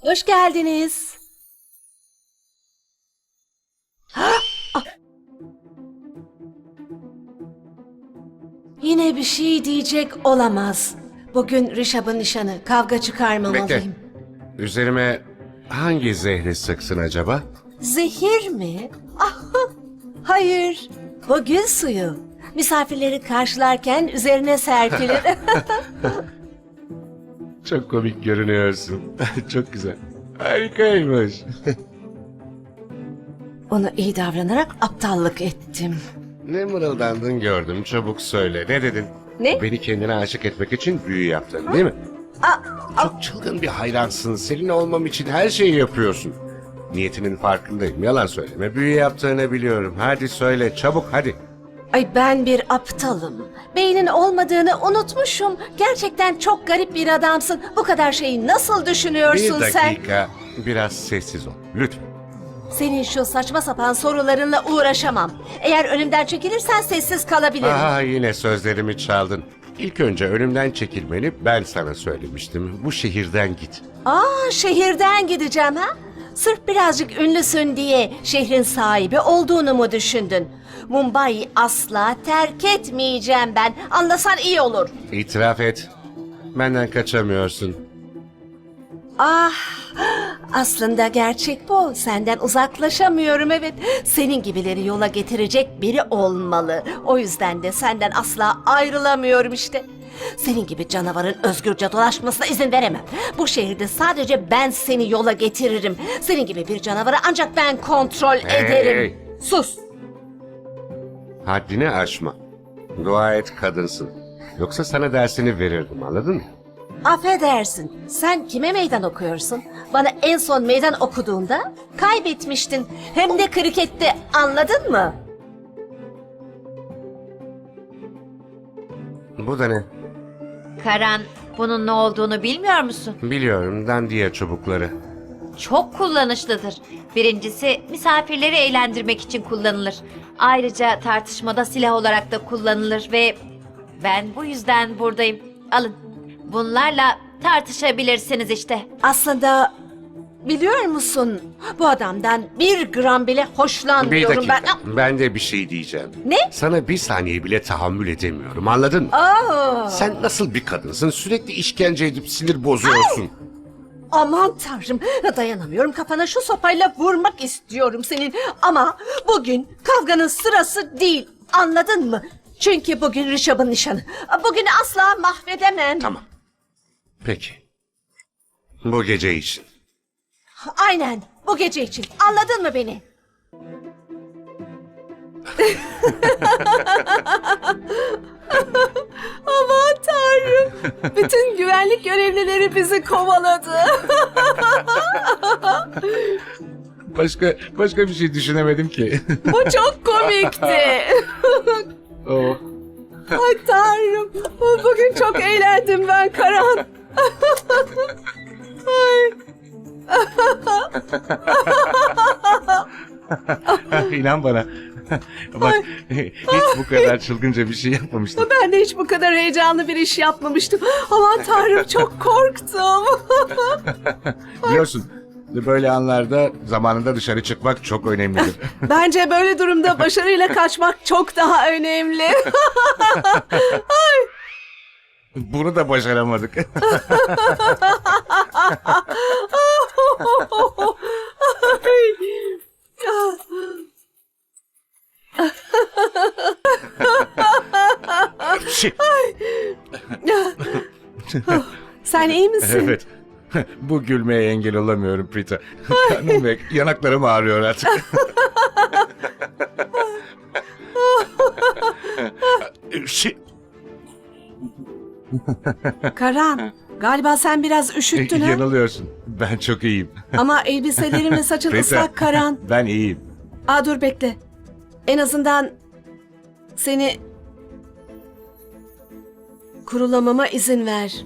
Hoş geldiniz. Ah! Yine bir şey diyecek olamaz. Bugün Rişab'ın nişanı. Kavga çıkarmamalıyım. Bekle. Üzerime hangi zehri sıksın acaba? Zehir mi? Ah, hayır. Bu gül suyu. Misafirleri karşılarken üzerine serpilir. Çok komik görünüyorsun. Çok güzel. Harikaymış. Ona iyi davranarak aptallık ettim. ne mırıldandın gördüm. Çabuk söyle. Ne dedin? Ne? Beni kendine aşık etmek için büyü yaptın değil mi? Çok çılgın bir hayransın. Senin olmam için her şeyi yapıyorsun. Niyetinin farkındayım. Yalan söyleme. Büyü yaptığını biliyorum. Hadi söyle. Çabuk hadi. Ay ben bir aptalım. Beynin olmadığını unutmuşum. Gerçekten çok garip bir adamsın. Bu kadar şeyi nasıl Bir düşünüyorsun sen? dakika. Biraz sessiz ol. Lütfen. Senin şu saçma sapan sorularınla uğraşamam. Eğer önümden çekilirsen sessiz kalabilirim. Aha yine sözlerimi çaldın. İlk önce önümden çekilmeni ben sana söylemiştim. Bu şehirden git. Aa şehirden gideceğim ha? Sırf birazcık ünlüsün diye şehrin sahibi olduğunu mu düşündün? Mumbai'yi asla terk etmeyeceğim ben. Anlasan iyi olur. İtiraf et. Benden kaçamıyorsun. Ah, aslında gerçek bu. Senden uzaklaşamıyorum evet. Senin gibileri yola getirecek biri olmalı. O yüzden de senden asla ayrılamıyorum işte. Senin gibi canavarın özgürce dolaşmasına izin veremem. Bu şehirde sadece ben seni yola getiririm. Senin gibi bir canavarı ancak ben kontrol Hey, ederim. hey. Sus. Haddini aşma. Dua et kadınsın. Yoksa sana dersini verirdim anladın mı? Affedersin. Sen kime meydan okuyorsun? Bana en son meydan okuduğunda kaybetmiştin. Hem de krikette anladın mı? Bu da ne? Karan, bunun ne olduğunu bilmiyor musun? Biliyorum dandiya çubukları. Çok kullanışlıdır. Birincisi misafirleri eğlendirmek için kullanılır. Ayrıca tartışmada silah olarak da kullanılır ve ben bu yüzden buradayım. Alın. Bunlarla tartışabilirsiniz işte. Aslında biliyor musun bu adamdan bir gram bile Bir hoşlanmıyorum dakika. ben. Ben de bir şey diyeceğim. Ne? Sana bir saniye bile tahammül edemiyorum anladın mı? Aa, Sen nasıl bir kadınsın? Sürekli işkence edip sinir bozuyorsun. aman tanrım dayanamıyorum kafana şu sopayla vurmak istiyorum senin. Ama bugün kavganın sırası değil anladın mı? Çünkü bugün Rişab'ın nişanı. Bugünü asla mahvedemem. Tamam. Peki. Bu gece için. Aynen bu gece için anladın mı beni? Aman tanrım. Bütün güvenlik görevlileri bizi kovaladı. Başka başka bir şey düşünemedim ki. Bu çok komikti. oh. Ay tanrım. Bugün çok eğlendim ben Karan. İnan bana. Bak hiç bu kadar çılgınca bir şey yapmamıştım. Ben de hiç bu kadar heyecanlı bir iş yapmamıştım. Aman tanrım çok korktum. Biliyorsun böyle anlarda zamanında dışarı çıkmak çok önemlidir. Bence böyle durumda başarıyla kaçmak çok daha önemli. Bunu da başaramadık. Şey, Sen iyi misin? evet. Bu gülmeye engel olamıyorum Prita. Karnım ve yanaklarım ağrıyor artık. Şey, Karan, galiba sen biraz üşüttün ha? yanılıyorsun. Ben çok iyiyim. Ama elbiselerin ve saçın Prita, ıslak Karan. Ben iyiyim. Aa dur bekle. En azından seni kurulamama izin ver.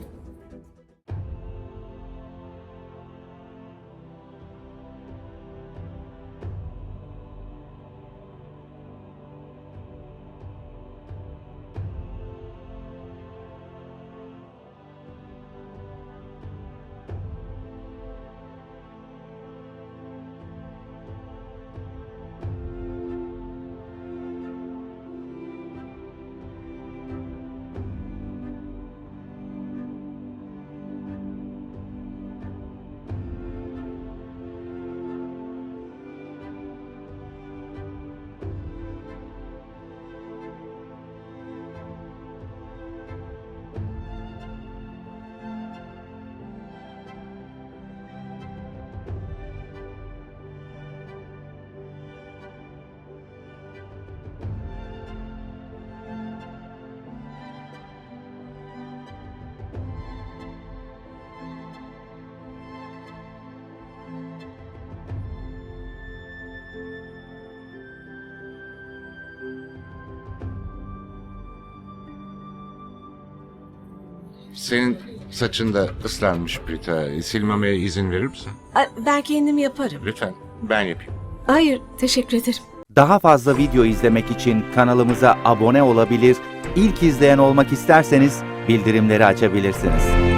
Senin saçın da ıslanmış Prita. Silmemeye izin verir misin? Aa, Ben kendim yaparım. Lütfen. Ben yapayım. Hayır, teşekkür ederim. Daha fazla video izlemek için kanalımıza abone olabilir, ilk izleyen olmak isterseniz bildirimleri açabilirsiniz.